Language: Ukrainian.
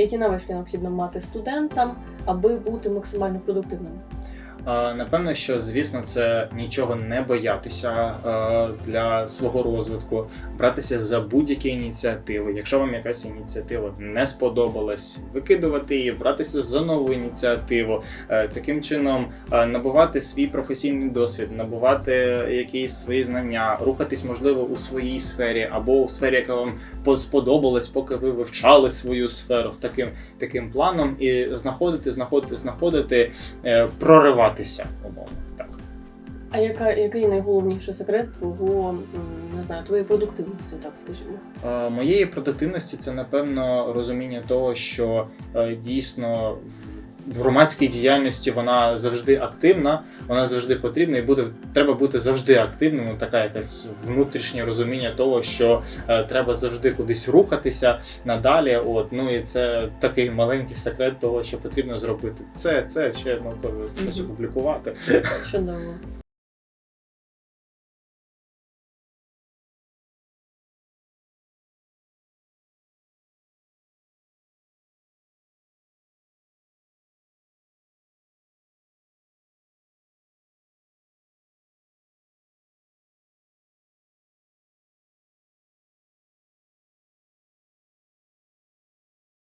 Які навички необхідно мати студентам, аби бути максимально продуктивними? Напевно, що звісно, це нічого не боятися для свого розвитку, братися за будь-які ініціативи. Якщо вам якась ініціатива не сподобалась, викидувати її, братися за нову ініціативу, Е, таким чином е, набувати свій професійний досвід, набувати якісь свої знання, рухатись, можливо, у своїй сфері або у сфері, яка вам по- сподобалась, поки ви вивчали свою сферу в таким таким планом, і знаходити, знаходити, знаходити, е, прориватися, умовно. Так. А яка який найголовніший секрет твого не знаю, твоєї продуктивності, так скажімо? Е, Моєї продуктивності це напевно розуміння того, що е, дійсно в- громадській діяльності вона завжди активна, вона завжди потрібна, і буде треба бути завжди активним. Ну, Така якась внутрішнє розуміння того, що е, треба завжди кудись рухатися надалі. От ну і це такий маленький секрет того, що потрібно зробити. Це, це ще ну, щось опублікувати. Чудово.